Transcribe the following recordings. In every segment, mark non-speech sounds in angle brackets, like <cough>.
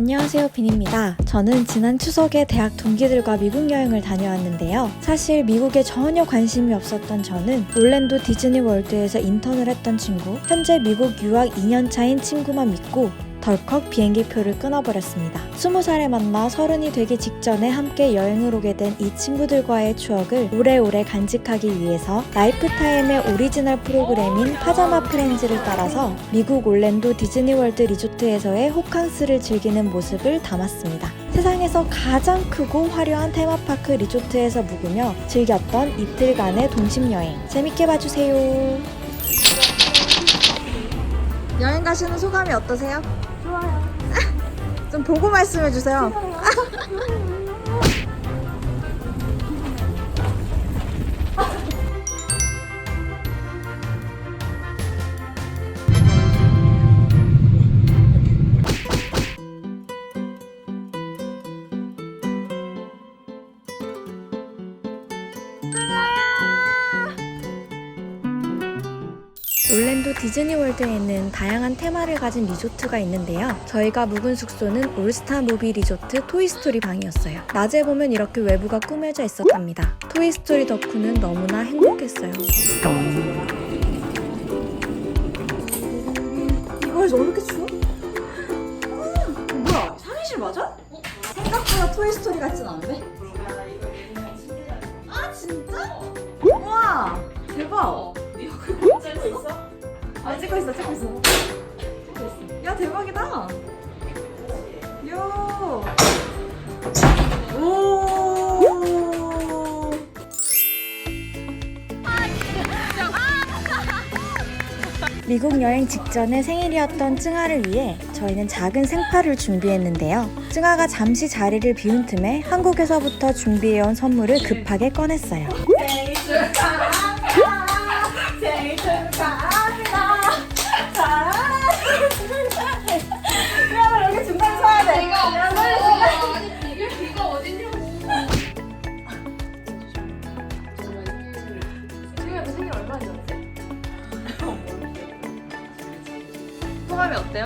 안녕하세요, 빈입니다. 저는 지난 추석에 대학 동기들과 미국 여행을 다녀왔는데요. 사실 미국에 전혀 관심이 없었던 저는 올랜도 디즈니 월드에서 인턴을 했던 친구, 현재 미국 유학 2년 차인 친구만 믿고 덜컥 비행기표를 끊어버렸습니다. 20살에 만나 서른이 되기 직전에 함께 여행을 오게 된 이 친구들과의 추억을 오래오래 간직하기 위해서 라이프타임의 오리지널 프로그램인 파자마 프렌즈를 따라서 미국 올랜도 디즈니월드 리조트에서의 호캉스를 즐기는 모습을 담았습니다. 세상에서 가장 크고 화려한 테마파크 리조트에서 묵으며 즐겼던 이틀간의 동심여행. 재밌게 봐주세요. 여행 가시는 소감이 어떠세요? 좋아요. 좀 보고 말씀해 주세요. <laughs> 올랜도 디즈니월드에 있는 다양한 테마를 가진 리조트가 있는데요. 저희가 묵은 숙소는 올스타 무비 리조트 토이스토리 방이었어요. 낮에 보면 이렇게 외부가 꾸며져 있었답니다. 토이스토리 덕후는 너무나 행복했어요. 이걸 왜 이렇게 추워? 음, 뭐야? 상의실 맞아? 생각보다 토이스토리 같진 않은데? 아 진짜? 우와 대박! 아 찍고 있어 찍고 있어 야 대박이다 야 오. 미국 여행 직전에 생일이었던 증아를 위해 저희는 작은 생파를 준비했는데요. 증아가 잠시 자리를 비운 틈에 한국에서부터 준비해온 선물을 급하게 꺼냈어요. 내가 소감이 어때요?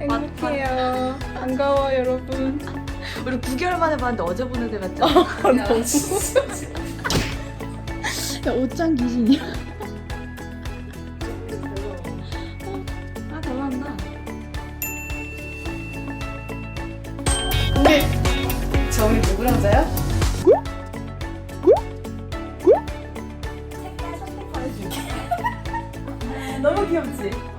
<laughs> 행복해요. 반가워 여러분. 우리 9개월 만에 봤는데 어제 보는 애 같지? <laughs> 너무. 야 옷장 귀신이야. 아 잘한다. 정이 누구랑 자요? <laughs> 너무 귀엽지?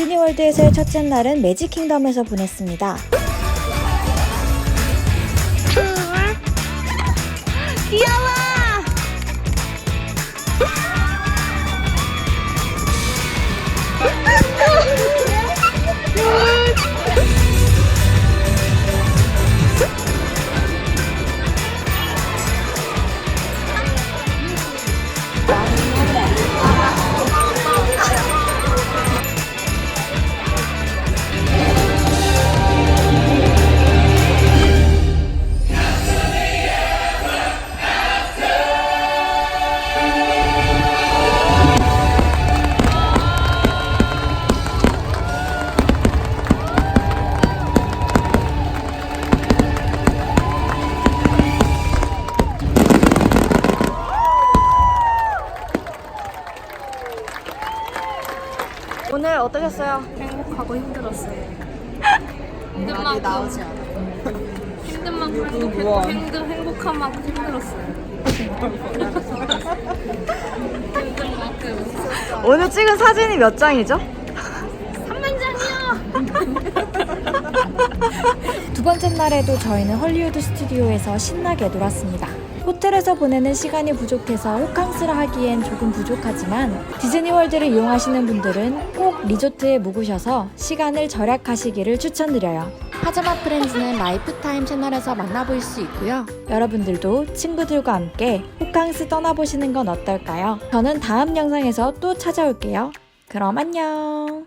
디즈니월드에서의 첫째 날은 매직 킹덤에서 보냈습니다. 오늘 <laughs> 어떠셨어요? 행복하고 힘들었어요. 힘든 만큼 나오지 않아. 힘든 만큼 행복했고 힘든 행복한 만큼 힘들었어요. 힘든 <laughs> 만큼 오늘 찍은 사진이 몇 장이죠? 3만 장이요. 두 번째 날에도 저희는 헐리우드 스튜디오에서 신나게 놀았습니다. 호텔에서 보내는 시간이 부족해서 호캉스를 하기엔 조금 부족하지만 디즈니월드를 이용하시는 분들은 꼭 리조트에 묵으셔서 시간을 절약하시기를 추천드려요. 파자마 프렌즈는 라이프타임 채널에서 만나볼 수 있고요. 여러분들도 친구들과 함께 호캉스 떠나보시는 건 어떨까요? 저는 다음 영상에서 또 찾아올게요. 그럼 안녕!